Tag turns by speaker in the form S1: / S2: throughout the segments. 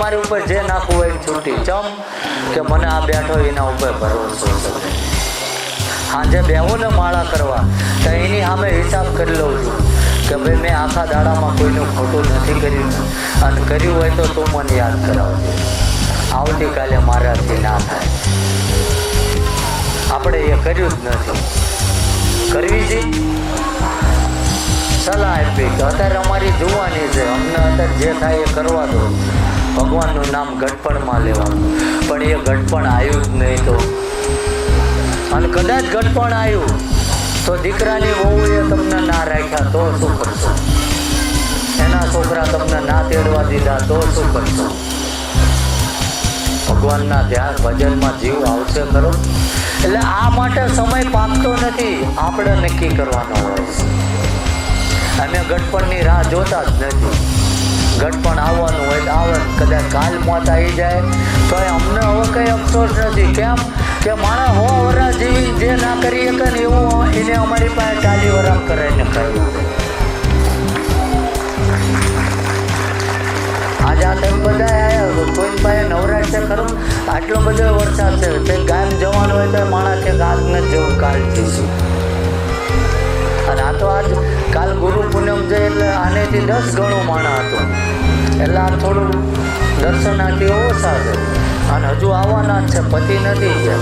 S1: મારી ઉપર જે નાખવું હોય છૂટી. ચમ કે મને આ બેઠો એના ઉપર ભરોસો છે. સાંજે ને માળા કરવા, તો એની સામે હિસાબ કરી લઉં છું કે ભાઈ, મેં આખા દાડામાં કોઈનું ખોટું નથી કર્યું અને કર્યું હોય તો તું મને યાદ કરાવજે. આવતીકાલે મારાથી ના થાય. આપણે એ કર્યું જ નથી. કરવી છે? સલાહ આપી કે અત્યારે અમારી જોવાની છે. અમને અત્યારે જે થાય એ કરવા દો. ભગવાનનું નામ ગટપણમાં લેવાનું. પણ એ ગઢપણ આવ્યું જ નહીં તો. અને કદાચ ગટપણ આવ્યું, તો દીકરાની વહુએ તમને ના રાખ્યા તો શું કરશો? એના છોકરા તમને ના તેડવા દીધા તો શું કરશો? ભગવાનના ધ્યાન ભજનમાં જીવ આવશે ખરો? એટલે આ માટે સમય પામતો નથી. આપણે નક્કી કરવાનો હોય. છે અમે ગટપણની રાહ જોતા જ નથી. ગટપણ આવવાનું હોય તો આવે કદાચ કાલ મોત આવી જાય. તો અમને હવે કંઈ અફસોસ નથી. કેમ? કે માણસ હો વરા જેવી જે ના કરી શકે ને એવું એને અમારી પાસે ચાલી વરામ કરાવીને કહ્યું આજે આ તમે બધા આવ્યા કોઈ પાસે નવરાશ છે ખરું? આટલો બધો વરસાદ છે. તે ગામ જવાનું હોય તો માણસ આજ ન જવું કાલ જઈશું અને આ તો આજ કાલ ગુરુ પૂનમ છે એટલે આનેથી દસ ગણું માણા હતું. એટલે આ થોડું દર્શનાર્થી ઓછા છે અને હજુ આવવાના છે, પતિ નથી છે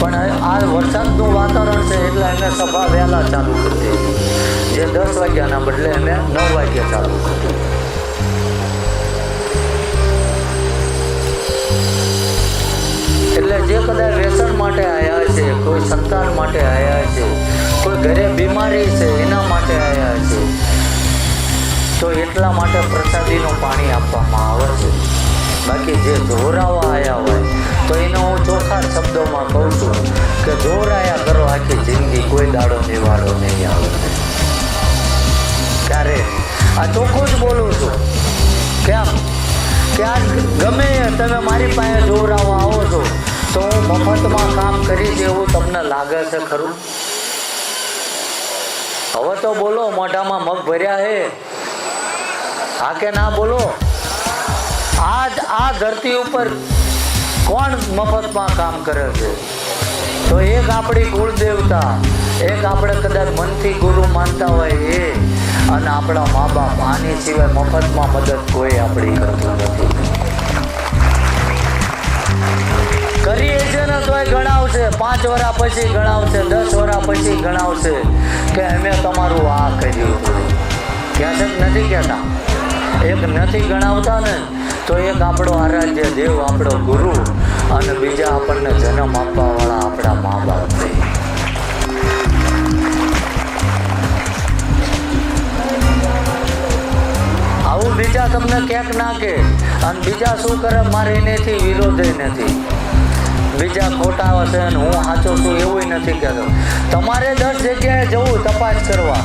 S1: પણ આ વરસાદનું વાતાવરણ છે એટલે એને સભા વહેલા ચાલુ કરી જે દસ વાગ્યાના બદલે એને નવ વાગ્યા ચાલુ કરી એટલે જે કદાચ વ્યસન માટે આવ્યા છે, કોઈ સંતાન માટે આવ્યા છે, કોઈ ઘરે બીમારી છે, એના માટે આવ્યા છે, તો એટલા માટે પ્રસાદીનું પાણી આપવામાં આવે છે. બાકી જે જોરાવા આવ્યા હોય, તો એનો હું ચોખ્ખા શબ્દોમાં કહું છું કે જોરાયા કરો આખી જિંદગી, કોઈ દાડો નિવાડો નહીં આવે. ત્યારે આ ચોખ્ખું જ બોલું છું. કેમ? ક્યાં ગમે તમે મારી પાસે જોરાવા આવો છો તો મફતમાં કામ કરી દેવું તમને લાગે છે, ખરું? હવે તો બોલો, મોઢામાં મગ ભર્યા હે. હા કે ના બોલો? આજ આ ધરતી ઉપર કોણ મફતમાં કામ કરે છે? તો એક આપણી કુળદેવતા, એક આપણે કદાચ મનથી ગુરુ માનતા હોય એ, અને આપણા મા બાપ આની સિવાય મફતમાં મદદ કોઈ આપણી કરતું નથી. કરીએ છે ને તોય ગણાવશે. પાંચ વર્ષ પછી ગણાવશે, દસ વર્ષ પછી ગણાવશે. કે અમે તમારું આ કર્યું. ક્યાં છે? નથી કહેતા. એક નથી ગણાવતા ને, તો એક આપણો આરાધ્ય દેવ, આપણો ગુરુ અને બીજા આપણને જન્મ આપવા વાળા આપણા મા બાપ છે. આવું બીજા તમને ક્યાંક નાખે. અને બીજા શું કરે? મારે એનેથી વિરોધ નથી. બીજા ખોટા હશે અને હું સાચો છું એવું નથી કહેતો. તમારે દસ જગ્યાએ જવું, તપાસ કરવા.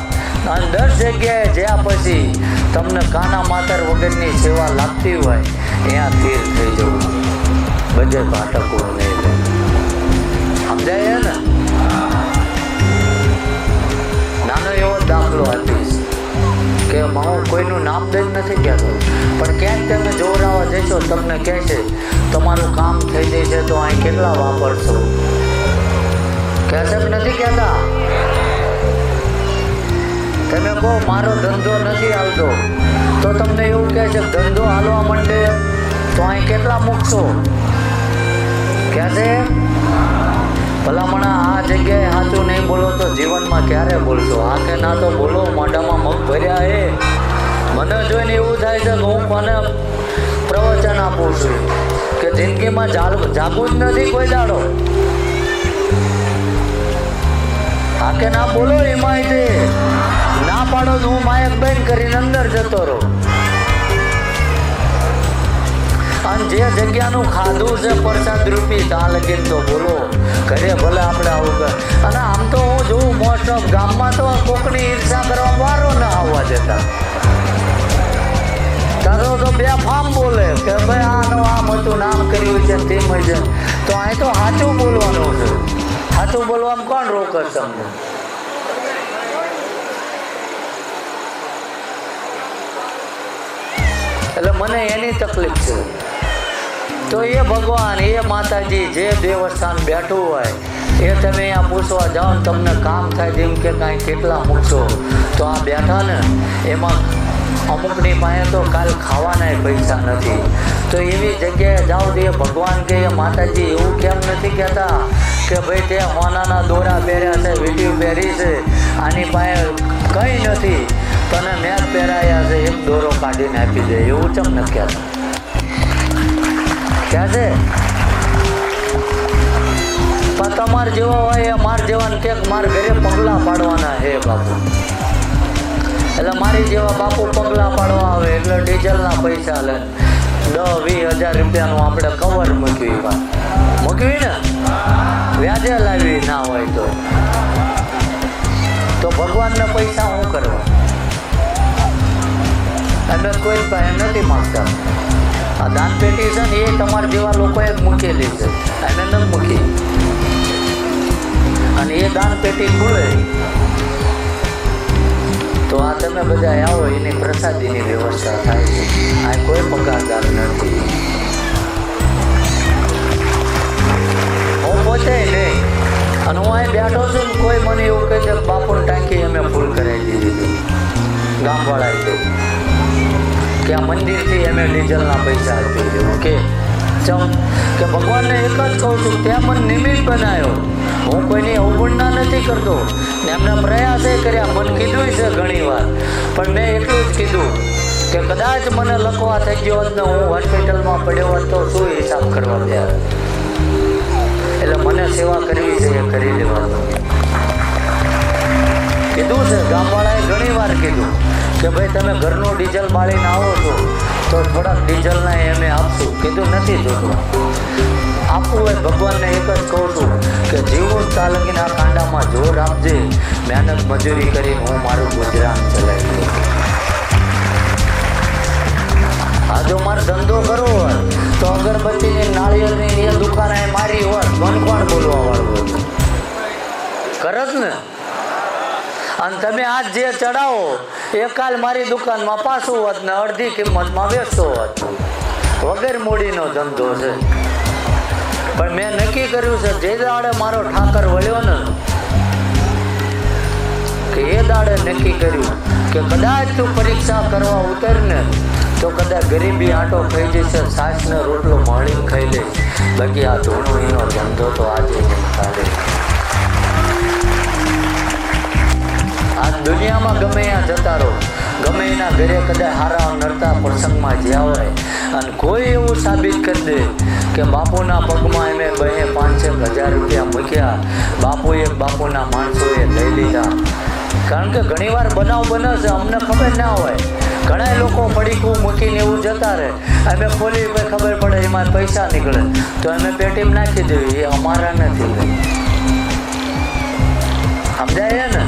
S1: અને દસ જગ્યાએ જ્યાં પછી તમને કાના માતર વગરની સેવા લાગતી હોય, ત્યાં સ્થિર થઈ જવું. બધે ભાટકવું નહીં સમજાય ને? નાનો એવો દાખલો આપીશ. કે હું કોઈનું નામ દઈ નથી કહેતો. પણ ક્યાંક તમે જોરાવા જશો તમને કહે છે તમારું કામ થઈ જશે તો અહીં કેટલા વાપરશો? કહેશે નથી કહેતા. તમે કહો, મારો ધંધો નથી આવતો તો તમને એવું કહે છે, ધંધો હાલવા માંડે તો અહીં કેટલા મૂકશો? કહેશે, ભલામણા આ જગ્યાએ સાચું નહીં બોલો તો જીવનમાં ક્યારે બોલશો? આ કે ના તો બોલો મોઢામાં મગ ભર્યા હે. મને જોઈને એવું થાય છે હું મને પ્રવચન આપું છું કે જિંદગીમાં જાગ જાગવું જ નથી કોઈ દાડો. હા કે ના બોલો એમાં તે ના પાડો હું માયક બંધ કરીને અંદર જતો રહું. અને જે જગ્યાનું ખાધું છે પ્રસાદ રૂપી ત્યાં લગીન તો બોલો. ઘરે ભલે આપણે આવું અને આમ તો હું જોઉં મોસ્ટ ઓફ ગામમાં તો કોકની કર્યું છે ને તેમ છે તો અહીં તો સાચું બોલવાનું છે. સાચું બોલવામાં કોણ રોકે તમને? એટલે મને એની તકલીફ છે. તો એ ભગવાન, એ માતાજી જે દેવસ્થાન બેઠું હોય, એ તમે અહીંયા પૂછવા જાઓ ને તમને કામ થાય જેમ કે કાંઈ કેટલા મૂકશો. તો આ બેઠા ને, એમાં અમુકની પાસે તો કાલ ખાવાના પૈસા નથી. તો એવી જગ્યાએ જાઓ એ ભગવાન કે માતાજી એવું કેમ નથી કહેતા કે ભાઈ તે હોનાના દોરા પહેર્યા છે, વીટી પહેરી છે, આની પાસે કંઈ નથી, તને મેં પહેરાયા છે, એમ દોરો કાઢીને આપી દે, એવું ચમ નથી કહેતા? ક્યાં છે? પણ તમાર જેવા હોય એ માર જેવાને કે માર ઘરે પગલા પાડવાના હે બાપુ. એટલે મારી જેવા બાપુ પગલા પાડવા આવે એટલે ડીઝલના પૈસા લે. દસ, વીસ હજાર રૂપિયાનું આપણે કવર મૂક્યું એમાં. મૂકવી ને? વ્યાજે લાવી ના હોય તો. તો ભગવાનના પૈસા શું કરવા? અમે કોઈ પાસે નથી માંગતા. આ દાન પેટી છે ને એ તમારા જેવા લોકોએ જ મૂકેલી છે. અમે નથી મૂકી. અને એ દાન પેટી ખુલે. તો આ તમે બધા આવો, એની પ્રસાદીની વ્યવસ્થા થાય છે. આ કોઈ પગારદાર નથી. હું પોતે નહીં, અને હું અહીં બેઠો છું કોઈ મને એવું કહે છે કે ટાંકી અમે ફૂલ કરાવી દીધી હતી. ગામવાળાએ તો. કે આ મંદિરથી અમે ડીઝલના પૈસા આપી દીધું. કે, ચમ, કે ભગવાનને એક જ કહું છું, ત્યાં પણ નિમિત્ત બનાવ્યો. હું કોઈની અવગણના નથી કરતો. ને એમના પ્રયાસે કર્યા, મને કીધું છે ઘણી વાર. પણ મેં એટલું જ કીધું કે કદાચ મને લખવા થઈ ગયો હોત ને હું હોસ્પિટલમાં પડ્યો હોત તો શું હિસાબ કરવા ત્યારે? એટલે મને સેવા કરવી છે, એ કરી લેવાનું. કીધું છે, ગામવાળાએ ઘણી વાર કીધું કે ભાઈ તમે ઘરનું ડીઝલ બાળીને આવો છો, તો થોડાક ડીઝલના એમે આપશું. કીધું નથી જોતું. આપવું હોય ભગવાનને એક જ કહું છું કે જીવું તાલકીના કાંડામાં જોર આપજે મહેનત મજૂરી કરીને હું મારું ગુજરાન ચલાવી દઉં. આ જો મારે ધંધો કરવો હોય, તો અગરબત્તીની નાળિયેરની એ દુકાન મારી હોત કોણ કોણ બોલવા વાળું કરત ને? અને તમે આજ જે ચડાવો, એ કાલ મારી દુકાનમાં પાછું હોત ને અડધી કિંમતમાં વેચતો હોત. વગર મૂડીનો ધંધો છે. પણ મેં નક્કી કર્યું છે, જે દાડે મારો ઠાકર વળ્યો ને, કે એ દાડે નક્કી કર્યું કે કદાચ તું પરીક્ષા કરવા ઉતર ને તો કદાચ ગરીબી આંટો થઈ જશે, સાસને રોટલો મળી ખાઈ લે. બાકી આ ધૂણું ધંધો તો આજે નહીં આ દુનિયામાં ગમે ત્યાં જતા રહો. ગમે એના ઘરે કદાચ હારા નડતા પ્રસંગમાં જ્યાં હોય. અને કોઈ એવું સાબિત કરી દે કે બાપુના પગમાં એમે પાંચ છ હજાર રૂપિયા મૂક્યા. બાપુએ બાપુના માણસોએ લઈ લીધા. કારણ કે ઘણીવાર બનાવ બને છે, અમને ખબર ના હોય. ઘણા લોકો પડીકું મૂકીને એવું જતા રહે. અમે ખોલી ખબર પડે, એમાં પૈસા નીકળે. તો અમે પેટીમ નાખી દેવી, એ અમારા નથી સમજાય ને?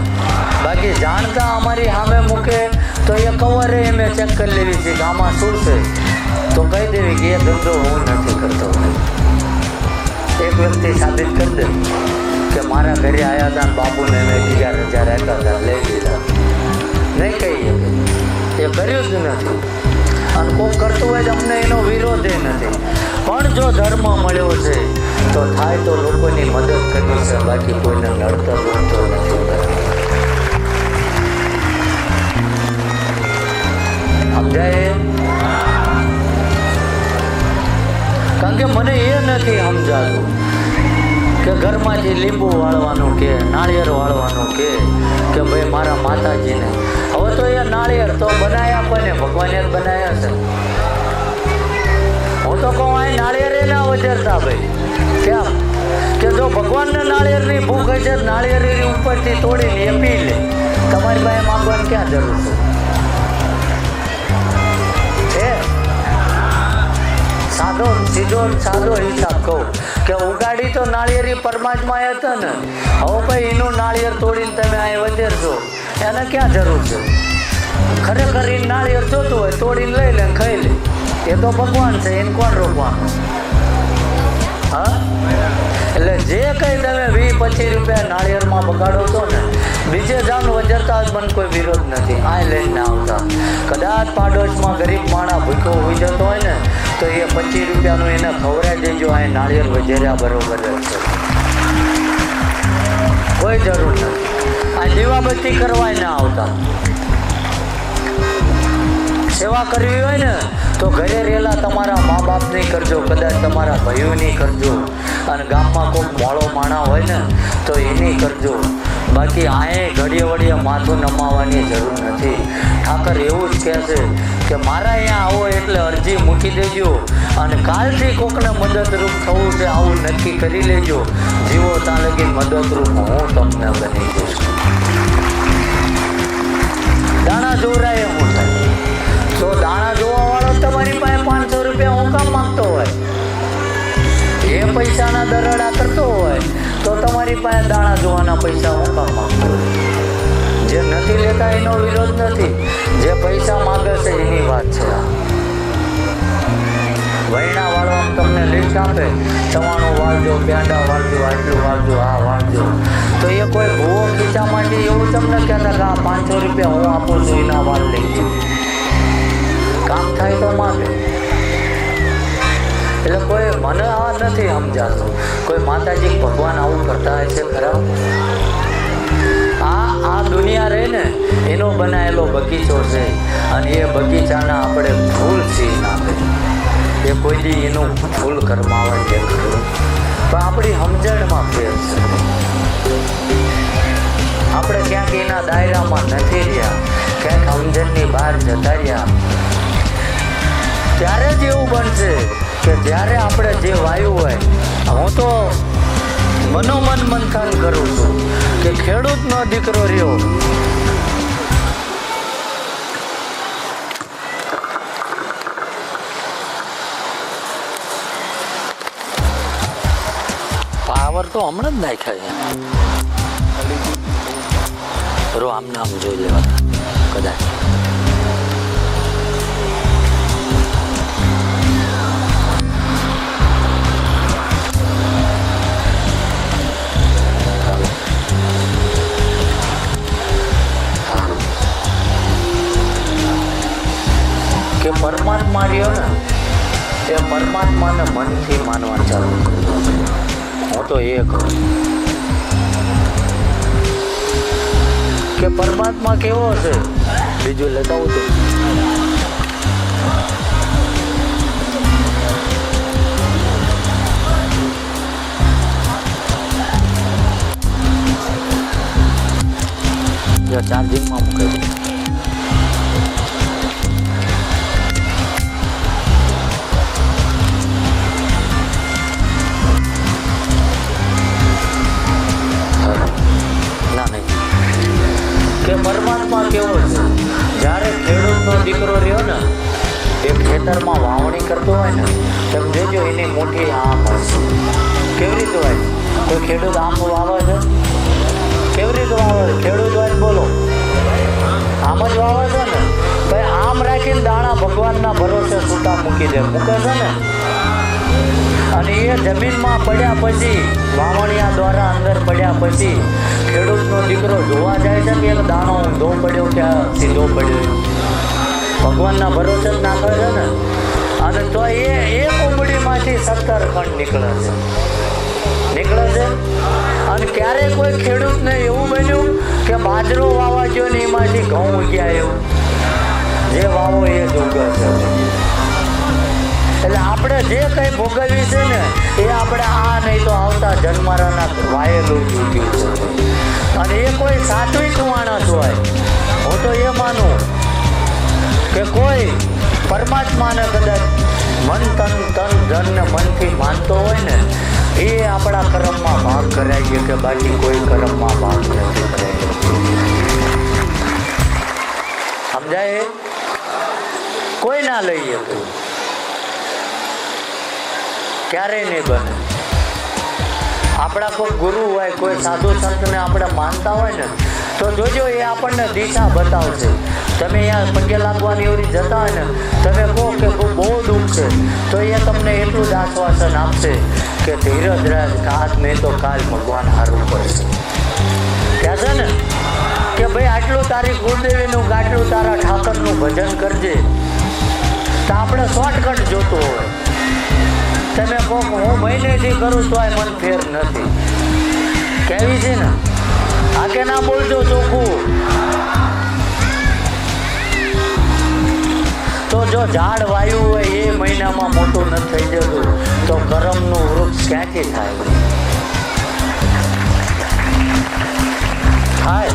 S1: બાકી જાણતા અમારી સામે મૂકે તો એ કવરે મેં ચેક કરી લેવી છે કે આમાં શું છે. તો કહી દેવી કે એ ધંધો હું નથી કરતો. એક વ્યક્તિ સાબિત કરી દે કે મારા ઘરે આવ્યા હતા બાપુને મેં બીજા રજા રહેતા હતા, લઈ લીધા. નહીં કહીએ એ કર્યું જ નથી. અને કોઈ કરતું હોય તો અમને એનો વિરોધ નથી. પણ જો ધર્મ મળ્યો છે, તો થાય તો લોકોની મદદ કરવી છે, બાકી કોઈને નડતર નડતો નથી. સમજાય કારણ કે મને એ નથી સમજાતું કે ઘરમાંથી લીંબુ વાળવાનું કે, નાળિયેર વાળવાનું કે કે ભાઈ મારા માતાજીને. હવે તો એ નાળિયેર તો બનાવ્યા કોને ભગવાને જ બનાવ્યા છે. હું તો કહું અહીં નાળિયેરે ના વજરતા ભાઈ. કેમ? કે જો ભગવાનને નાળિયેરની ભૂખ હશે તો ઉપરથી તોડીને એ પી લે. તમારી પાસે માગવાની ક્યાં જરૂર છે? સાદો સીધો સાદો હિસાબ કહું. કે ઉગાડી તો નાળિયેરી પરમાત્મા એ હતા ને. હવે ભાઈ એનું નાળિયેર તોડીને તમે અહીં વધેરશો એને ક્યાં જરૂર છે? ખરેખર એ નાળિયેર જોતું હોય તોડીને લઈ લે ખાઈ લે. એ તો ભગવાન છે, એને કોણ રોકવાનું? હા? એટલે જે કંઈ તમે વીસ પચીસ રૂપિયા નાળિયેરમાં બગાડો છો ને બીજે જાણ વજરતા જ મને કોઈ વિરોધ નથી. આ લઈને આવતા. કદાચ પાડોશમાં ગરીબ માણસ ભૂખો હોઈ જતો હોય ને, તો એ પચીસ રૂપિયાનું એને ખવડાવી દેજો આ નાળિયેર વજેર્યા બરોબર રહેશે કોઈ જરૂર નથી. આ દીવાબત્તી કરવાય ના આવતા. સેવા કરવી હોય ને, તો ઘરે રહેલા તમારા મા બાપની કરજો, કદાચ તમારા ભાઈઓની કરજો. અને ગામમાં કોઈ મોળો માણા હોય ને, તો એની કરજો. બાકી આએ ઘડીએ વડીએ માથું નમાવાની જરૂર નથી. ઠાકર એવું જ કહે છે કે મારા અહીંયા આવો એટલે અરજી મૂકી દેજો અને કાલથી કોકને મદદરૂપ થવું છે આવું નક્કી કરી લેજો. જીવો ત્યાં લગી મદદરૂપ હું તમને બની જઈશ. દાણા જોરાય હું થાય. તો દાણા જોવા તમારી પાસે પાંચસો રૂપિયા હું કામ માંગતો હોય એ પૈસાના દરડા કરતો હોય, તો તમારી પાસે દાણા જોવાના પૈસા હું જે નથી લેતા એનો વિરોધ નથી, જે પૈસા માંગે છે એની વાત છે. વૈણા વાળો તમને લિસ્ટ આપે તમારું વાળજો પેંડા વાળજો આટલું વાળજો આ વાળજો તો એ કોઈ ભૂવો માટે એવું તમને કહેતા કે આ પાંચસો રૂપિયા હું આપું છું, એના વાળ લઈ કામ થાય તો માંગે. એટલે કોઈ મને આ નથી સમજાતું. કોઈ માતાજી ભગવાન આવું કરતા હશે ખરા? આ આ દુનિયા રહે ને, એનો બનાવેલો બગીચો છે. અને એ બગીચાના આપણે ફૂલ છીએ નાખે એ કોઈ દી એનું ફૂલ કરમાવા છે પણ આપણી સમજણમાં ફેર છે. આપણે ક્યાંક એના દાયરામાં નથી રહ્યા. ક્યાંક સમજણની બહાર જતા રહ્યા. ત્યારે જ એવું બનશે. કે જ્યારે આપણે જે વાયુ હોય, હું તો મનોમન મંથન કરું છું કે ખેડૂતનો દીકરો રહ્યો. પાવર તો હમણાં જ નાખ્યા છે. રો આમ નામ જોઈ લેવા કદાચ. કે પરમાત્મા રહ્યો ને, એ પરમાત્માને મનથી માનવા ચાલુ હું તો એ કહું. કે પરમાત્મા કેવો હશે બીજું લેતા આવું તો ચાર્જિંગમાં મૂકી ખેતરમાં વાવણી કરતો હોય ને તમે જોજો એની મોટી આમ હશે કેવી રીતે હોય? કોઈ ખેડૂત આમ વાવે છે? કેવી રીતે વાવે? ખેડૂત હોય બોલો. આમ જ વાવે છે ને? ભાઈ આમ રાખીને દાણા ભગવાનના ભરોસે છૂટા મૂકી દે. મૂકે છે ને? અને એ જમીનમાં પડ્યા પછી, વાવણિયા દ્વારા અંદર પડ્યા પછી ખેડૂતનો દીકરો જોવા જાય છે કે એક દાણો ઊંધો પડ્યો કે સીધો પડ્યો ભગવાનના ભરોસે નાખે છે ને? અને તો એ એ કુંબડીમાંથી સત્તર ખંડ નીકળે છે. નીકળે છે? અને ક્યારેય કોઈ ખેડૂતને એવું બન્યું કે બાજરો વાવા જો ને એમાંથી ઘઉં ઉગ્યા એવું. જે વાવો એ જ ઉગે છે. એટલે આપણે જે કંઈ ભોગવ્યું છે ને, એ આપણે આ નહીં તો આવતા જન્મારાના વાયેલું જ છે. અને એ કોઈ સાત્વિક માણસ હોય, હું તો એ માનું કે કોઈ પરમાત્માને કદાચ મન તન તન ધનને મનથી માનતો હોય ને, એ આપણા કર્મમાં ભાગ ગયો કે બાકી કોઈ કર્મમાં ભાગ નથી કરાય. સમજાય? કોઈ ના લઈએ ક્યારેય નહીં બને. આપણા કોઈ ગુરુ હોય, કોઈ સાધુ સંતને આપણે માનતા હોય ને, તો જોજો એ આપણને દિશા બતાવશે. તમે અહીંયા પગે લાગવાની એવી જતા ને, તમે કહો કે બહુ દુઃખ છે. તો તો એ તમને એટલું જ આશ્વાસન આપશે કે ધીરજ રાજ કાત મેં તો કાલ ભગવાન હારું પડશે. કહે છે ને? કે ભાઈ આટલું તારી ગુરુદેવીનું ગાટલું તારા ઠાકરનું ભજન કરજે, તો આપણે શોર્ટકટ જોતું હોય. તમે કહો હું મહિનેથી કરું તોય મન ફેર નથી. કેવી છે ને? આ કે ના બોલજો ચોખ્ખું. જો ઝાડ વાયું હોય એ મહિનામાં મોટું નથી થઈ જતું, તો કરમનું વૃક્ષ ક્યાંથી થાય? થાય.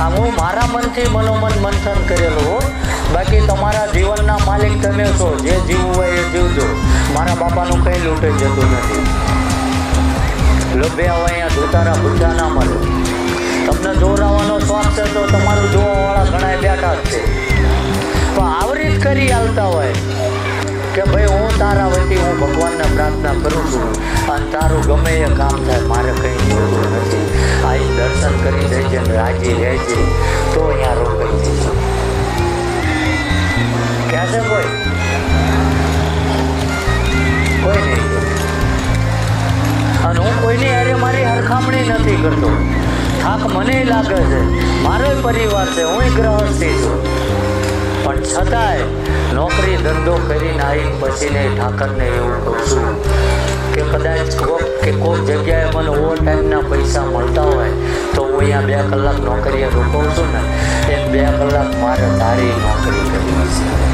S1: આ હું મારા મનથી મનોમન મંથન કરેલું હો. બાકી તમારા જીવનના માલિક તમે છો, જે જીવવું હોય એ જીવજો. મારા બાપાનું કંઈ લૂંટાઈ જતું નથી. લોભ્યા હોય અહીંયા ધોતારા ભૂતા ના મળે તમને દોરાવાનો શોખ છે તો તમારું જોવાવાળા ઘણા બેઠા છે. પણ આવરી કરી આવતા હોય કે ભાઈ હું તારા વતી હું ભગવાનને પ્રાર્થના કરું છું. અને તારું ગમે એ કામ થાય, મારે કંઈ જોવું નથી. આ દર્શન કરી દેજે ને રાજી રહેજે. તો અહીંયા રોકાઈ જઈશું. ક્યાં છે કોઈ? કોઈ નહીં. અને હું કોઈની હારે મારી હરખામણી નથી કરતો. થાક મને લાગે છે. મારો પરિવાર છે, હું ગ્રહસ્થી છું. પણ છતાંય નોકરી ધંધો કરીને આવી પછીને ઠાકરને એવું કહું છું કે કદાચ કોક કે કોક જગ્યાએ મને ઓવર ટાઈમના પૈસા મળતા હોય તો હું અહીંયા બે કલાક નોકરીએ રોકાઉં છું ને એ બે કલાક મારે તારી નોકરી કરવી છે.